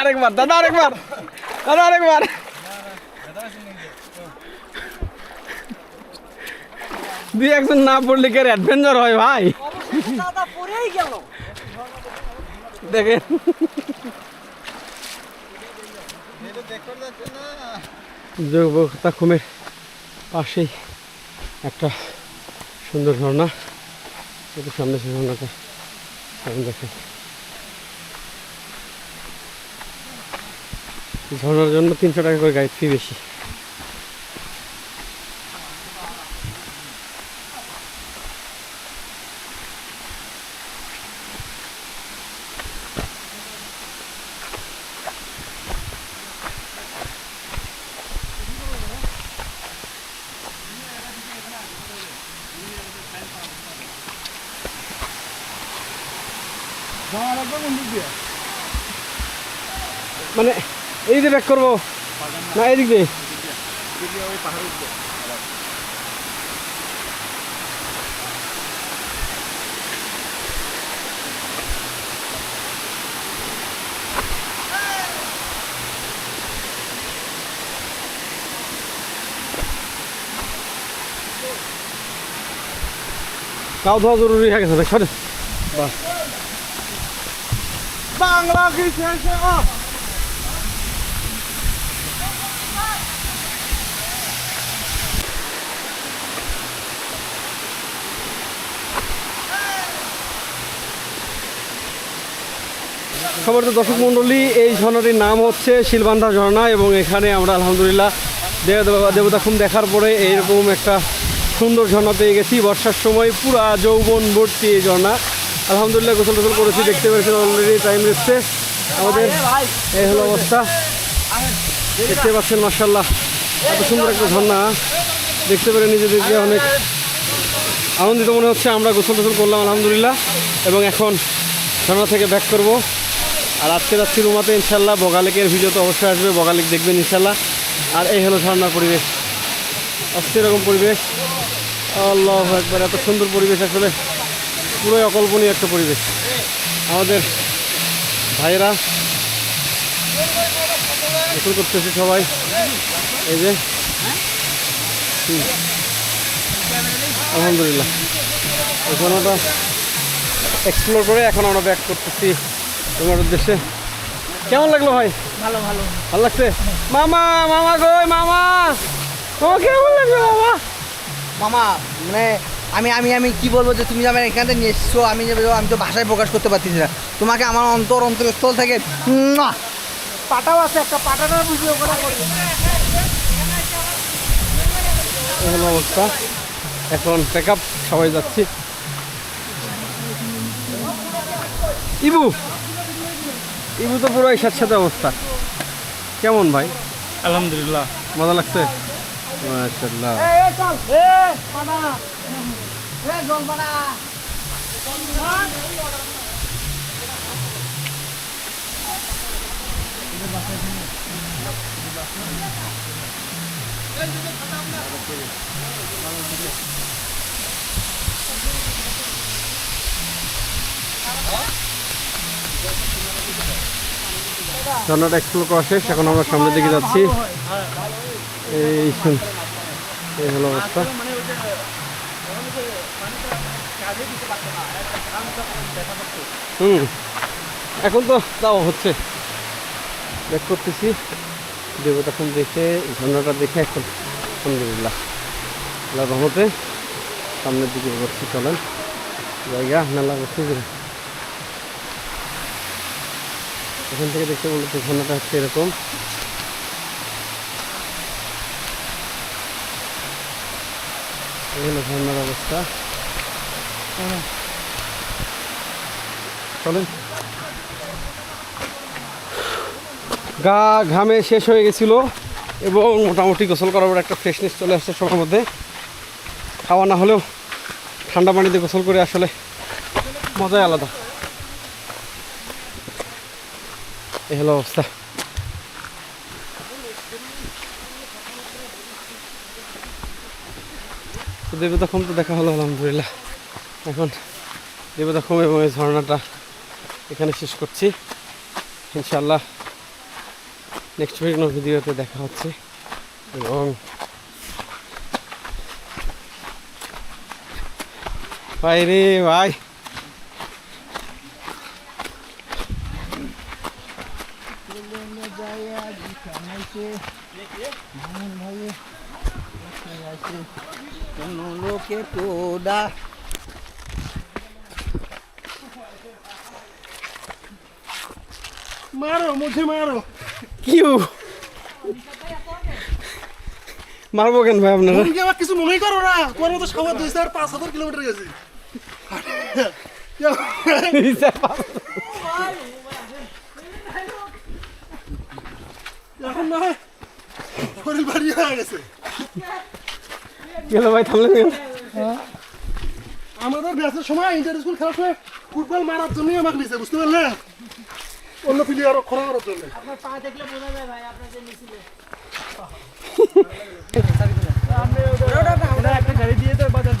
আরেকবার, দাদা আরেকবার। দাদা, আরেকবার। দুই একজন না পড়লে কে অ্যাডভেঞ্চার হয় ভাই? দেখেন। যোগতা খুমের পাশেই একটা সুন্দর ঝর্ণা। একটু সামনে সে ঝর্ণাটা সামনে দেখে। ঝর্ণার জন্য তিনশো টাকা করে গাইড ফি বেশি। মানে এই যে ব্যাক করব। না, এদিক দিয়ে। কাউ ধোয়া জরুরি হয়ে গেছে দেখ সরে বাস বাংলা খবর তো দর্শক মণ্ডলী, এই ঝর্ণাটির নাম হচ্ছে শিলবান্ধা ঝর্ণা এবং এখানে আমরা আলহামদুলিল্লাহ দেব দেবতা খুন দেখার পরে এইরকম একটা সুন্দর ঝর্ণা পেয়ে গেছি। বর্ষার সময় পুরা যৌবন ভর্তি এই ঝর্ণা। আলহামদুলিল্লাহ, গোসল টোসল করেছি, দেখতে পেরেছেন অলরেডি টাইম দিচ্ছে। আমাদের এই হলো অবস্থা। দেখতে পাচ্ছেন মার্শাল্লাহ এত সুন্দর একটা ঝর্ণা। দেখতে পেরে নিজেদেরকে অনেক আনন্দিত মনে হচ্ছে, আমরা গোসল টোসল করলাম, আলহামদুলিল্লাহ, এবং এখন ঝর্ণা থেকে ব্যাক করব। আর আজকে যাচ্ছি রুমাতে ইনশাল্লাহ বগালেকের ভিডিও তো অবশ্যই আসবে, বগালেক দেখবেন ইনশাল্লাহ আর এই হলো ঝর্ণার পরিবেশ। অস্থির রকম পরিবেশ। আল্লাহ একবার এত সুন্দর পরিবেশ আসলে। পুরোই অকল্পনীয় একটা পরিবেশ। আমাদের ভাইয়েরা গোসল করতেছে সবাই। এই যে। হুম। আলহামদুলিল্লাহ। এই ঝর্ণাটা এক্সপ্লোর করে এখন আমরা ব্যাক করতেছি তোমার উদ্দেশ্যে। কেমন লাগল ভাই? ভালো ভালো। ভালো লাগছে? মামা মামা কই মামা। মামা কেমন লাগল মামা? মামা মানে আমি আমি আমি কি বলব যে তুমি যাবে এখান থেকে নিয়ে এসছো আমি যে আমি তো ভাষায় প্রকাশ করতে পারতেছি না। তোমাকে আমার অন্তর অন্তরের স্থল থেকে মুয়া! পাটাও আছে একটা পাটাটা বুঝিয়ে ওখানে অবস্থা। এখন প্যাক আপ সবাই যাচ্ছি। ইবু! ইবু তো পুরো এই সাথে অবস্থা। কেমন ভাই? আলহামদুলিল্লাহ। মজা লাগছে? মাশাআল্লাহ। এ ঝর্ণাটা এক্সপ্লোর করা শেষ এখন আমরা সামনের দিকে যাচ্ছি। এই এই হলো অবস্থা। হুম। এখন তো তাও হচ্ছে। দেখ করতেছি। এখন দেখে, ঝর্ণাটা দেখে এখন। আলহামদুলিল্লাহ। আল্লাহ রহমতে সামনের দিকে বসছি চলেন। জায়গা মেলা বসছি এখান থেকে দেখতে বলতে ঝর্ণাটা হচ্ছে এরকম। ঝর্ণার অবস্থা। চলেন। গা ঘামে শেষ হয়ে গেছিল এবং মোটামুটি গোসল করার পর একটা ফ্রেশনেস চলে আসছে সবার মধ্যে। খাওয়া না হলেও ঠান্ডা পানিতে গোসল করে আসলে মজাই আলাদা। এই হলো অবস্থা। তো দেবতা তো দেখা হলো, আলহামদুলিল্লাহ। এখন দেবতাখুম এবং এই ঝর্ণাটা এখানে শেষ করছি। ইনশাল্লাহ নেক্সট উইক কোনো ভিডিওতে দেখা হচ্ছে। এবং ভাই রে ভাই। কোনো লোকে কোদা মারো মুঝে মারো। কিউ? মারবো কেন ভাই আপনারা? তুমি আবার কিছু মনে করো না? তোমার মতো সবার দুই চার পাঁচ হাজার কিলোমিটার গেছে। এখন না শরীর ভারী হয়ে গেছে। গেল ভাই থামলে আমাদের ব্যাচের সময় ইন্টার স্কুল খেলার সময় ফুটবল মারার জন্যই আমাকে নিচে বুঝতে পারলে? অন্য প্লেয়ারও খরা করার জন্য। আপনার পা দেখলে বোঝা যায় ভাই আপনার যে নিছিলে একটা গাড়ি দিয়ে তো বাজার